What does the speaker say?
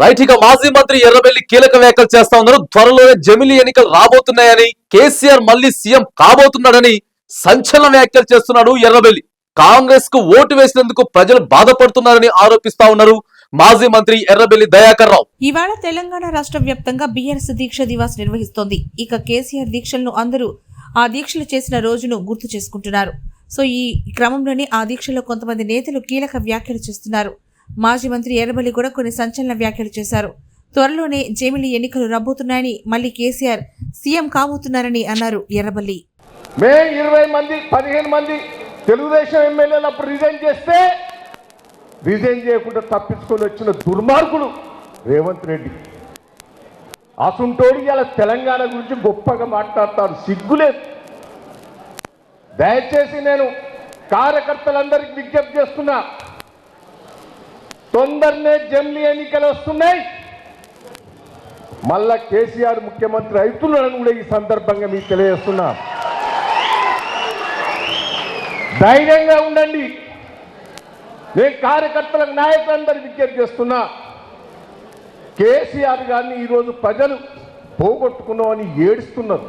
Right ఇక మాజీ మంత్రి ఎర్రబెల్లి కీలక వ్యాఖ్యలు చేస్తా ఉన్నారు. త్వరలోనే జమిలీ ఎన్నికలు రాబోతున్నాయని కేసీఆర్ మళ్ళీ సీఎం కాబోతున్నాడని సంచలన వ్యాఖ్యలు చేస్తున్నాడు ఎర్రబెల్లి. కాంగ్రెస్కు ఓటు వేసినందుకు ప్రజలు బాధపడుతున్నారని ఆరోపిస్తా ఉన్నారు మాజీ మంత్రి ఎర్రబెల్లి దయాకర్ రావు. ఇవాళ తెలంగాణ రాష్ట్ర వ్యాప్తంగా బీఆర్ఎస్ దీక్ష దివాస్ నిర్వహిస్తోంది. ఇక కేసీఆర్ దీక్షలను అందరూ ఆ దీక్షలు చేసిన రోజును గుర్తు చేసుకుంటున్నారు. సో ఈ క్రమంలోనే ఆ దీక్షలో కొంతమంది నేతలు కీలక వ్యాఖ్యలు చేస్తున్నారు. మాజీ మంత్రి ఎర్రబల్లి కూడా కొన్ని సంచలన వ్యాఖ్యలు చేశారు. త్వరలోనే జేమిలి ఎన్నికలు రాబోతున్నాయని మళ్ళీ కేసీఆర్ సీఎం కాబోతున్నారని అన్నారు ఎర్రబల్లి. మే ఇరవై మంది పదిహేను మంది తెలుగుదేశం ఎమ్మెల్యేలు అప్పుడు రిజైన్ చేస్తే రిజైన్ చేయకుండా తప్పించుకొని వచ్చిన దుర్మార్గుడు రేవంత్ రెడ్డి. అసుంటోడు ఇలా తెలంగాణ గురించి గొప్పగా మాట్లాడతాడు సిగ్గులేదు దయచేసి నేను కార్యకర్తలందరికీ విజ్ఞప్తి చేస్తున్నా తొందరనే జమ్మీ ఎన్నికలు వస్తున్నాయి. మళ్ళా కేసీఆర్ ముఖ్యమంత్రి అవుతున్నాడని కూడా ఈ సందర్భంగా మీకు తెలియజేస్తున్నా. ధైర్యంగా ఉండండి. నేను కార్యకర్తలకు నాయకులందరూ విజ్ఞప్తి చేస్తున్నా. కేసీఆర్ గారిని ఈరోజు ప్రజలు పోగొట్టుకున్నామని ఏడుస్తున్నారు.